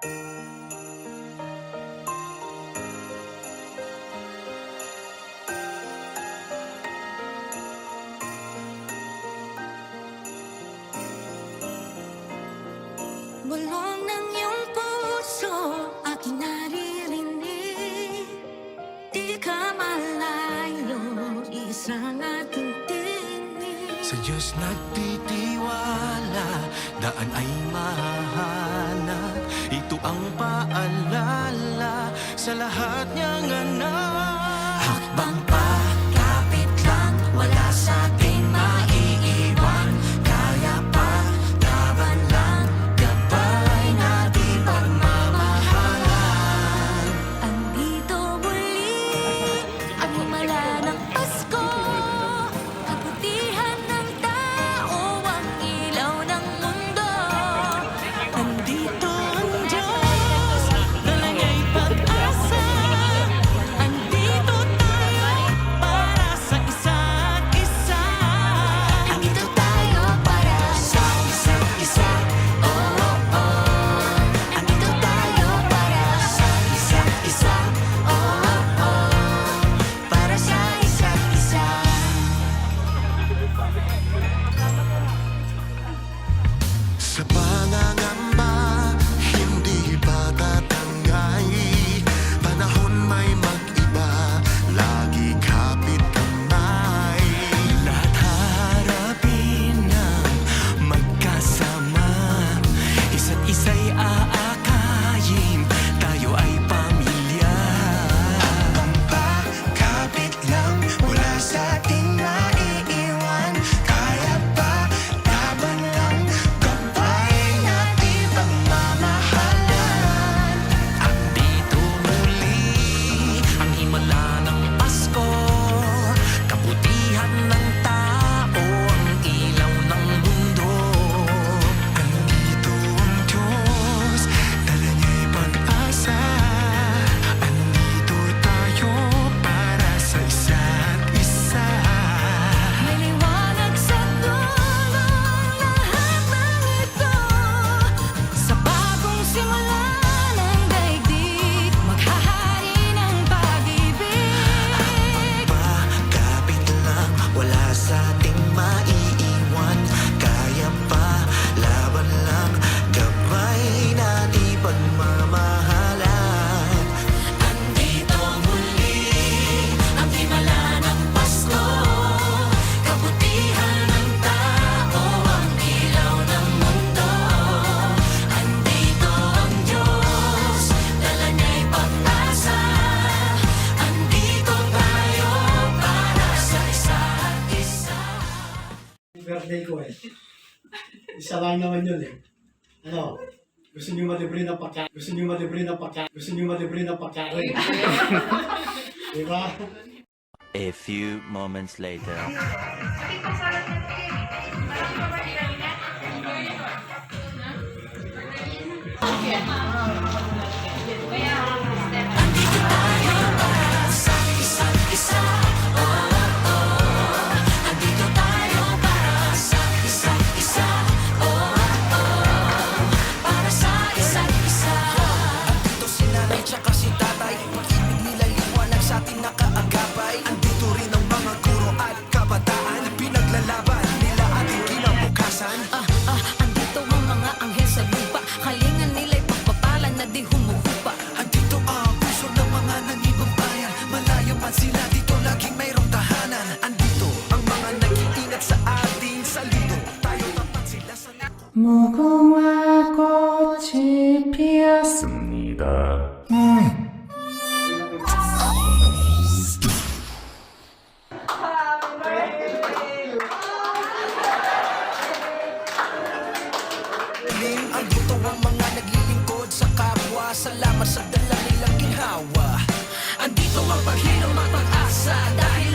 Bulong ng iyong puso Aking naririnig. Di ka malayo Isang ating tinig. Sa Diyos nagtitiwala Daan ay ang paalala sa lahat niyang anak. birthday ko eh. Isa lang naman yun eh. Ano? Gusto niyo malibre na pagka... Gusto niyo malibre na pagka... Gusto niyo malibre na pagkain. Di ba? A few moments later. Yeah. Salamat sa dala nilang ginhawa Andito ang paghinom at pag-asa Dahil